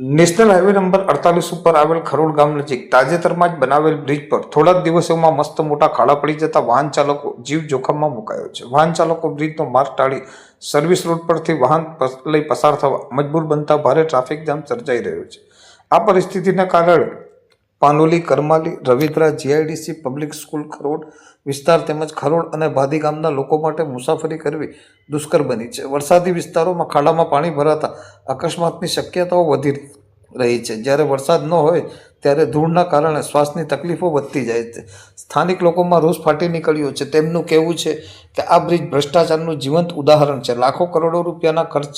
National highway number અડતાલીસ ઉપર આવેલ ખરોડ ગામ નજીક તાજેતરમાં જ બનાવેલ બ્રિજ પર થોડા દિવસોમાં મસ્ત મોટા ખાડા પડી જતા વાહન ચાલકો જીવ જોખમમાં મુકાયો છે. વાહન ચાલકો બ્રિજનો માર્ગ ટાળી સર્વિસ રોડ પરથી વાહન લઈ પસાર થવા મજબૂર બનતા ભારે ટ્રાફિક જામ સર્જાઈ રહ્યો છે. આ પરિસ્થિતિના કારણે Panoli, Karmali, Ravidra, GIDC, public school, Kharod વિસ્તાર તેમજ ખરોડ અને ભાદી ગામના લોકો માટે મુસાફરી કરવી દુષ્કર બની છે. વરસાદી વિસ્તારોમાં ખાડામાં પાણી ભરાતા અકસ્માતની શક્યતાઓ વધી રહી છે. જ્યારે વરસાદ ન હોય ત્યારે ધૂળના કારણે શ્વાસની તકલીફો વધતી જાય છે. સ્થાનિક લોકોમાં રોષ ફાટી નીકળ્યો છે. તેમનું કહેવું છે કે આ બ્રિજ ભ્રષ્ટાચારનું જીવંત ઉદાહરણ છે. લાખો કરોડો રૂપિયાના ખર્ચ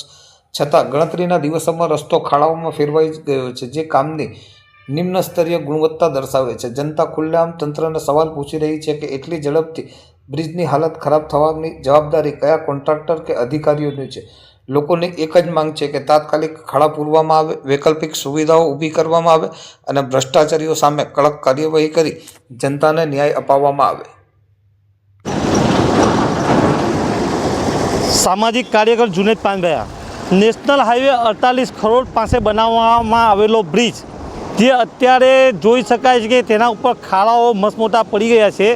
છતાં ગણતરીના દિવસોમાં રસ્તો ખાડાઓમાં ફેરવાઈ ગયો છે, જે કામની નિમ્ન સ્તરીય ગુણવત્તા દર્શાવે છે. જનતા ખુલ્લેઆમ તંત્રને સવાલ પૂછી રહી છે કે એટલી ઝડપથી બ્રિજની હાલત ખરાબ થવાની જવાબદારી કયા કોન્ટ્રાક્ટર કે અધિકારીઓની છે? લોકોની એક જ માંગ છે કે તાત્કાલિક ખાડા પૂરવામાં આવે, વૈકલ્પિક સુવિધાઓ ઊભી કરવામાં આવે અને ભ્રષ્ટાચારીઓ સામે કડક કાર્યવાહી કરી જનતાને ન્યાય અપાવવામાં આવે. સામાજિક કાર્યકર જુનેદ પાનભયા નેશનલ હાઈવે અડતાલીસ કરોડ પાસે બનાવવામાં આવેલો બ્રિજ જે અત્યારે જોઈ શકાય છે કે તેના ઉપર ખાડાઓ મસ્ત પડી ગયા છે.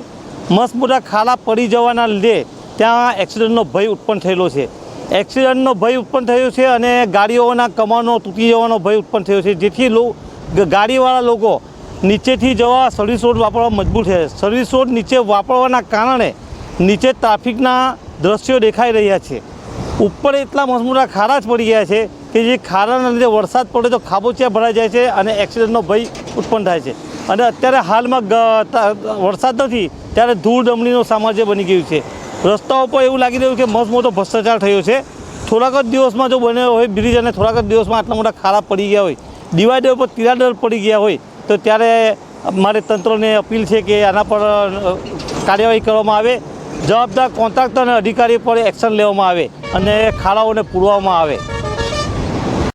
મસ્ત ખાડા પડી જવાના લીધે ત્યાં એક્સિડન્ટનો ભય ઉત્પન્ન થયેલો છે. એક્સિડન્ટનો ભય ઉત્પન્ન થયો છે અને ગાડીઓના કમાનો તૂટી જવાનો ભય ઉત્પન્ન થયો છે. જેથી લો ગાડીવાળા લોકો નીચેથી જવા સર્વિસ રોડ વાપરવા મજબૂર થયા છે. સર્વિસ રોડ નીચે વાપરવાના કારણે નીચે ટ્રાફિકના દ્રશ્યો દેખાઈ રહ્યા છે. ઉપર એટલા મસમોટા ખાડા જ પડી ગયા છે કે જે ખારાના લીધે વરસાદ પડે તો ખાબોચિયા ભરાઈ જાય છે અને એક્સિડન્ટનો ભય ઉત્પન્ન થાય છે. અને અત્યારે હાલમાં વરસાદ નથી, ત્યારે ધૂળ ડમણીનું સામ્રાજ્ય બની ગયું છે. રસ્તાઓ પર એવું લાગી રહ્યું કે મસ્ત મોટો ભ્રષ્ટાચાર થયો છે. થોડાક જ દિવસમાં જો બન્યો હોય, બ્રિજ અને થોડાક જ દિવસમાં આટલા મોટા ખાડા પડી ગયા હોય ડિવાઈડર પર તિરાડર પડી ગયા હોય, તો ત્યારે મારે તંત્રને અપીલ છે કે આના પર કાર્યવાહી કરવામાં આવે. જવાબદાર કોન્ટ્રાક્ટર અને અધિકારી પર એક્શન લેવામાં આવે અને ખાડાઓને પૂરવામાં આવે.